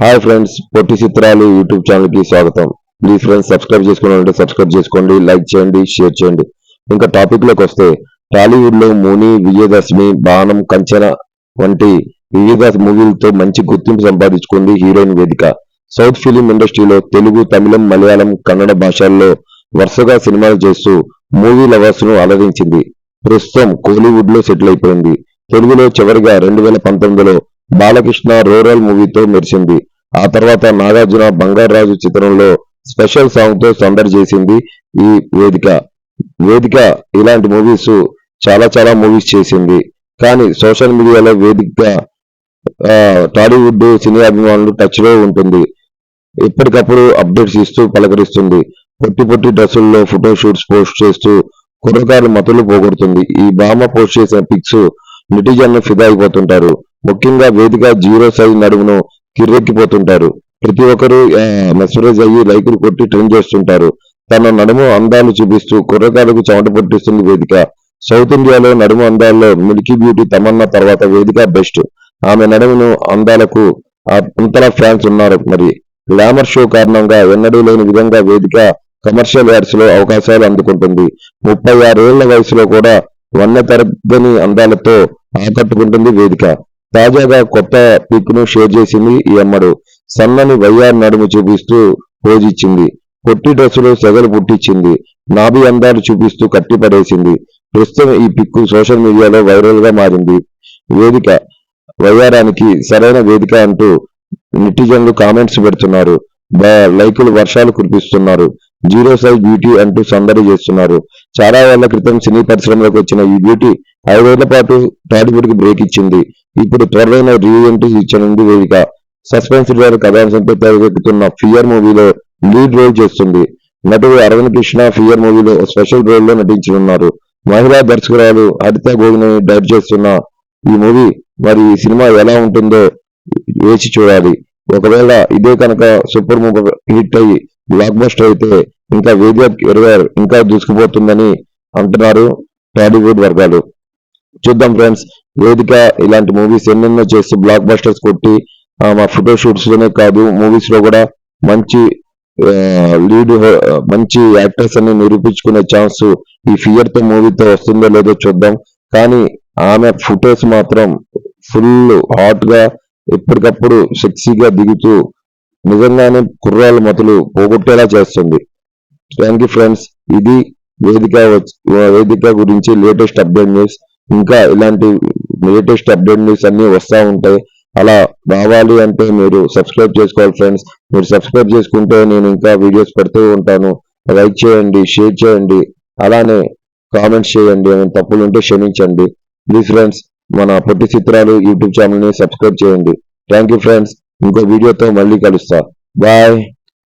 Hi friends పొట్టి చిత్రాలు YouTube ఛానల్కి స్వాగతం. ప్లీజ్ ఫ్రెండ్స్ సబ్స్క్రైబ్ చేసుకోవాలంటే సబ్స్క్రైబ్ చేసుకోండి లైక్ చేయండి షేర్ చేయండి. ఇంకా టాపిక్లోకి వస్తే టాలీవుడ్లో ముని విజయదశమి బాణం కంచన వంటి వివిధ మూవీలతో మంచి గుర్తింపు సంపాదించుకుంది హీరోయిన్ వేదిక. సౌత్ ఫిలిం ఇండస్ట్రీలో తెలుగు తమిళం మలయాళం కన్నడ భాషల్లో వరుసగా సినిమాలు చేస్తూ మూవీ లవర్స్ను అలరించింది. ప్రస్తుతం కోలీవుడ్లో సెటిల్ అయిపోయింది. తెలుగులో చివరిగా రెండు వేల పంతొమ్మిదిలో బాలకృష్ణ రూరల్ మూవీతో మెరిసింది. ఆ తర్వాత నాగార్జున బంగారాజు చిత్రంలో స్పెషల్ సాంగ్తో సందడి చేసింది ఈ వేదిక. వేదిక ఇలాంటి మూవీస్ చాలా చాలా మూవీస్ చేసింది. కానీ సోషల్ మీడియాలో వేదిక టాలీవుడ్ సినీ అభిమానులు టచ్లో ఉంటుంది. ఎప్పటికప్పుడు అప్డేట్స్ ఇస్తూ పలకరిస్తుంది. పొట్టి పొట్టి డ్రెస్సుల్లో ఫోటో షూట్స్ పోస్ట్ చేస్తూ కుర్రకారు మతులు పోగొడుతుంది. ఈ భామ పోస్ట్ చేసిన పిక్స్ నెటిజన్లు ఫిదా అయిపోతుంటారు. ముఖ్యంగా వేదిక జీరో సైజ్ నడుమును కిర్రెక్కిపోతుంటారు. ప్రతి ఒక్కరూ మెస్మరైజ్ అయ్యి లైకులు కొట్టి ట్రెండ్ చేస్తుంటారు. తన నడుము అందాలు చూపిస్తూ కుర్రకాలకు చెమట పట్టిస్తుంది వేదిక. సౌత్ ఇండియాలో నడుము అందాల్లో మిల్కీ బ్యూటీ తమన్నా తర్వాత వేదిక బెస్ట్. ఆమె నడుమును అందాలకు అంతలా ఫ్యాన్స్ ఉన్నారు మరి. గ్లామర్ షో కారణంగా ఎన్నడూ లేని విధంగా వేదిక కమర్షియల్ యాడ్స్లో అవకాశాలు అందుకుంటుంది. ముప్పై ఆరేళ్ళ వయసులో కూడా వన్న తరగని అందాలతో ఆకట్టుకుంటుంది వేదిక. తాజాగా కొత్త పిక్ను షేర్ చేసింది ఈ అమ్మడు. సన్నని వయ్యార్ నడుము చూపిస్తూ పోజిచ్చింది పొట్టి డ్రెస్సులో సెగలు పుట్టించింది. నాభి అందాలు చూపిస్తూ కట్టిపడేసింది ప్రస్తుతం ఈ పిక్ సోషల్ మీడియాలో వైరల్గా మారింది. వేదిక వయ్యారానికి సరైన వేదిక అంటూ నెటిజన్లు కామెంట్స్ పెడుతున్నారు. లైకులు వర్షాలు కురిపిస్తున్నారు. జీరో సైజ్ బ్యూటీ అంటూ సందడి చేస్తున్నారు. చాలా ఏళ్ళ క్రితం సినీ పరిశ్రమలోకి వచ్చిన ఈ బ్యూటీ ఐదేళ్ళ పాటు టాలీవుడ్కి బ్రేక్ ఇచ్చింది. ఇప్పుడు త్వరలోనే రీఎంట్రీ ఇచ్చనుంది వేదిక. సస్పెన్స్ థ్రిల్లర్ కథాంశంపై తెరకెక్కుతున్న ఫియర్ మూవీలో లీడ్ రోల్ చేస్తుంది. నటుడు అరవింద్ కృష్ణ ఫియర్ మూవీలో స్పెషల్ రోల్లో నటించనున్నారు మహిళా దర్శకురాలు హరిత గోగిని డైరెక్ట్ చేస్తున్న ఈ మూవీ మరి ఈ సినిమా ఎలా ఉంటుందో వేచి చూడాలి. ఒకవేళ ఇదే కనుక సూపర్ మూవ్ హిట్ అయ్యి బ్లాక్ బస్టర్ అయితే ఇంకా వేదిక కెరియర్ ఇంకా దూసుకుపోతుందని అంటున్నారు టాలీవుడ్ వర్గాలు. చూద్దాం ఫ్రెండ్స్ వేదిక ఇలాంటి మూవీస్ ఎన్నెన్నో చేస్తూ బ్లాక్ బస్టర్స్ కొట్టి మా ఫోటో షూట్స్లోనే కాదు మూవీస్లో కూడా మంచి లీడ్ మంచి యాక్టర్స్ అని నిరూపించుకునే ఛాన్స్ ఈ ఫియర్తో మూవీతో వస్తుందో లేదో చూద్దాం. కానీ ఆమె ఫొటోస్ మాత్రం ఫుల్ హాట్గా ఎప్పటికప్పుడు సెక్సీగా దిగుతూ నిజంగానే కుర్రాళ్ళ మతులు పోగొట్టేలా చేస్తుంది. థ్యాంక్ యూ ఫ్రెండ్స్ ఇది వేదిక వేదిక గురించి లేటెస్ట్ అప్డేట్ న్యూస్ ఇంకా ఇలాంటి లేటెస్ట్ అప్డేట్ న్యూస్ అన్ని వస్తూ ఉంటాయి. అలా రావాలి అంటే మీరు సబ్స్క్రైబ్ చేసుకోవాలి ఫ్రెండ్స్. మీరు సబ్స్క్రైబ్ చేసుకుంటే నేను ఇంకా వీడియోస్ పెడుతూ ఉంటాను. లైక్ చేయండి షేర్ చేయండి అలానే కామెంట్స్ చేయండి. ఏమైనా తప్పులు ఉంటే క్షమించండి. ప్లీజ్ ఫ్రెండ్స్ మన పొట్టి చిత్రాలు యూట్యూబ్ ఛానల్ని సబ్స్క్రైబ్ చేయండి. Thank you friends. ఇంకో వీడియోతో మళ్ళీ కలుస్తా. బాయ్.